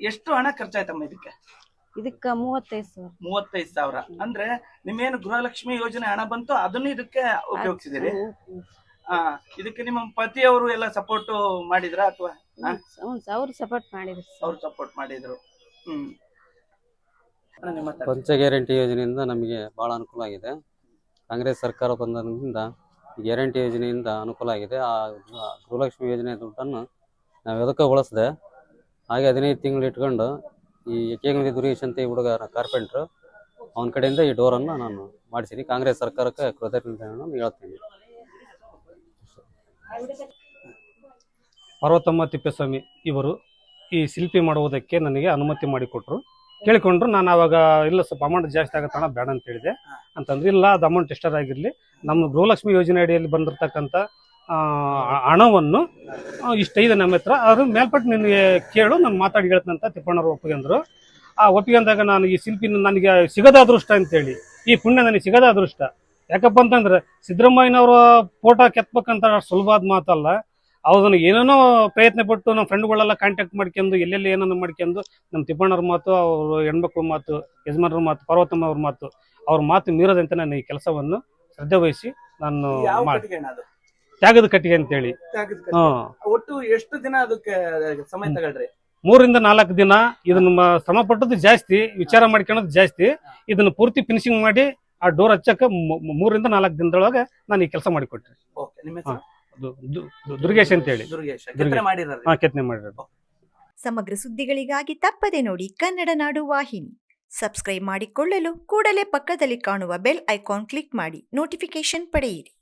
ಎಷ್ಟು ಹಣ ಖರ್ಚಾಯ್ತಮ್ಮ ಇದಕ್ಕೆ? ಇದಕ್ಕ ಮೂವತ್ತೈದು ಸಾವಿರ. ಮೂವತ್ತೈದು ಸಾವಿರ. ಅಂದ್ರೆ ನಿಮ್ಮೇನು ಗೃಹಲಕ್ಷ್ಮಿ ಯೋಜನೆ ಹಣ ಬಂತು ಅದನ್ನು ಇದಕ್ಕೆ ಉಪಯೋಗಿಸಿದಿರಿ. ಆ ಇದಕ್ಕೆ ನಿಮ್ಮ ಪತಿಯವರು ಎಲ್ಲ ಸಪೋರ್ಟ್ ಮಾಡಿದ್ರ ಅಥವಾ? ಹಾ? ಅವ್ರು ಸಪೋರ್ಟ್ ಮಾಡಿದ್ರು. ಅವ್ರು ಸಪೋರ್ಟ್ ಮಾಡಿದ್ರು. ಹ್ಮ್. ಅಣ್ಣ, ನಿಮ್ಮ ಹತ್ರ. ಪಂಚ ಗ್ಯಾರಂಟಿ ಯೋಜನೆಯಿಂದ ನಮಗೆ ಬಹಳ ಅನುಕೂಲ ಆಗಿದೆ. ಕಾಂಗ್ರೆಸ್ ಸರ್ಕಾರ ಬಂದಿಂದ ಗ್ಯಾರಂಟಿ ಯೋಜನೆಯಿಂದ ಅನುಕೂಲ ಆಗಿದೆ. ಆ ಗೃಹಲಕ್ಷ್ಮಿ ಯೋಜನೆ ದುಡ್ಡನ್ನು ನಾವು ಎದಕ್ಕೆ ಬಳಸ್ದೆ ಹಾಗೆ ಹದಿನೈದು ತಿಂಗಳು ಇಟ್ಕೊಂಡು ಈ ಏಕೇಂದ್ರಿ ದುರೇಶ್ ಅಂತ ಈ ಹುಡುಗ ಕಾರ್ಪೆಂಟ್ರು, ಅವನ ಕಡೆಯಿಂದ ಈ ಡೋರನ್ನು ನಾನು ಮಾಡಿಸಿನಿ. ಕಾಂಗ್ರೆಸ್ ಸರ್ಕಾರಕ್ಕೆ ಕೃತಜ್ಞತೆಯನ್ನು ಹೇಳ್ತೀನಿ. ಪಾರ್ವತಮ್ಮ ತಿಪ್ಪೇಸ್ವಾಮಿ ಇವರು ಈ ಶಿಲ್ಪಿ ಮಾಡುವುದಕ್ಕೆ ನನಗೆ ಅನುಮತಿ ಮಾಡಿಕೊಟ್ರು. ಕೇಳಿಕೊಂಡ್ರು, ನಾನು ಅವಾಗ ಇಲ್ಲ ಸ್ವಲ್ಪ ಅಮೌಂಟ್ ಜಾಸ್ತಿ ಆಗತ್ತಣ ಬೇಡ ಅಂತ ಹೇಳಿದೆ. ಅಂತಂದ್ರೆ, ಇಲ್ಲ, ಅದು ಅಮೌಂಟ್ ಎಷ್ಟರಾಗಿರಲಿ ನಮ್ಮ ಗೃಹಲಕ್ಷ್ಮಿ ಯೋಜನೆ ಅಡಿಯಲ್ಲಿ ಬಂದಿರತಕ್ಕಂಥ ಹಣವನ್ನು ಇಷ್ಟ ಇದೆ ನಮ್ಮ ಹತ್ರ. ಅದ್ರ ಮೇಲ್ಪಟ್ಟು ನಿನಗೆ ಕೇಳು ನಾನು ಮಾತಾಡಿ ಹೇಳ್ತಂತ ತಿಪ್ಪಣ್ಣವ್ರು ಒಪ್ಪಿಗೆಂದ್ರು ಆ ಒಪ್ಪಿಗೆಂದಾಗ ನಾನು ಈ ಶಿಲ್ಪಿ ನನಗೆ ಸಿಗದ ಅದೃಷ್ಟ ಅಂತೇಳಿ. ಈ ಪುಣ್ಯ ನನಗೆ ಸಿಗದ ಅದೃಷ್ಟ. ಯಾಕಪ್ಪ ಅಂತಂದ್ರೆ ಸಿದ್ದರಾಮಯ್ಯನವರ ಫೋಟೋ ಕೆತ್ತಬೇಕಂತ ಸುಲಭದ ಸುಲಭವಾದ ಮಾತಲ್ಲ. ಅವ್ರನ್ನ ಏನೇನೋ ಪ್ರಯತ್ನ ಪಟ್ಟು ನಮ್ಮ ಫ್ರೆಂಡ್ಗಳೆಲ್ಲ ಕಾಂಟ್ಯಾಕ್ಟ್ ಮಾಡ್ಕೊಂಡು ಎಲ್ಲೆಲ್ಲಿ ಏನನ್ನ ಮಾಡ್ಕೊಂಡು ನಮ್ಮ ತಿಪ್ಪಣ್ಣವ್ರ ಮಾತು ಅವ್ರ ಹೆಣ್ಮಕ್ಳ ಮಾತು ಯಜಮಾನರ ಮಾತು ಪಾರ್ವತಮ್ಮ ಅವ್ರ ಮಾತು ಅವ್ರ ಮಾತು ಮೀರದಂತೆ ನಾನು ಈ ಕೆಲಸವನ್ನು ಶ್ರದ್ಧೆ ವಹಿಸಿ ನಾನು ಮಾಡ್ತೀನಿ. ಮಾಡಿ ತ್ಯಾಗದ ಕಟ್ಟಿಗೆ ಅಂತ ಹೇಳಿ. ಹ್ಮ್. ಒಟ್ಟು ಎಷ್ಟು ದಿನ ಅದಕ್ಕೆ ಸಮಯ ತಗೊಳ್ರಿ? ಮೂರಿಂದ ನಾಲ್ಕು ದಿನ ಇದನ್ನ ಶ್ರಮ ಪಟ್ಟದ್ದು ಜಾಸ್ತಿ ವಿಚಾರ ಮಾಡ್ಕೊಳ್ಳೋದು ಜಾಸ್ತಿ. ಇದನ್ನ ಪೂರ್ತಿ ಫಿನಿಶಿಂಗ್ ಮಾಡಿ ಆ ಡೋರ್ ಹಚ್ಚಕ್ಕೆ ಮೂರಿಂದ ನಾಲ್ಕು ದಿನದೊಳಗೆ ನಾನು ಈ ಕೆಲಸ ಮಾಡಿಕೊಟ್ರಿ. ದುರ್ಗೇಶ್ ಅಂತ ಹೇಳಿ ಕೆತ್ತನೆ ಮಾಡಿರೋದು. ಸಮಗ್ರ ಸುದ್ದಿಗಳಿಗಾಗಿ ತಪ್ಪದೆ ನೋಡಿ ಕನ್ನಡ ನಾಡು ವಾಹಿನಿ. ಸಬ್ಸ್ಕ್ರೈಬ್ ಮಾಡಿಕೊಳ್ಳಲು ಕೂಡಲೇ ಪಕ್ಕದಲ್ಲಿ ಕಾಣುವ ಬೆಲ್ ಐಕಾನ್ ಕ್ಲಿಕ್ ಮಾಡಿ ನೋಟಿಫಿಕೇಶನ್ ಪಡೆಯಿರಿ.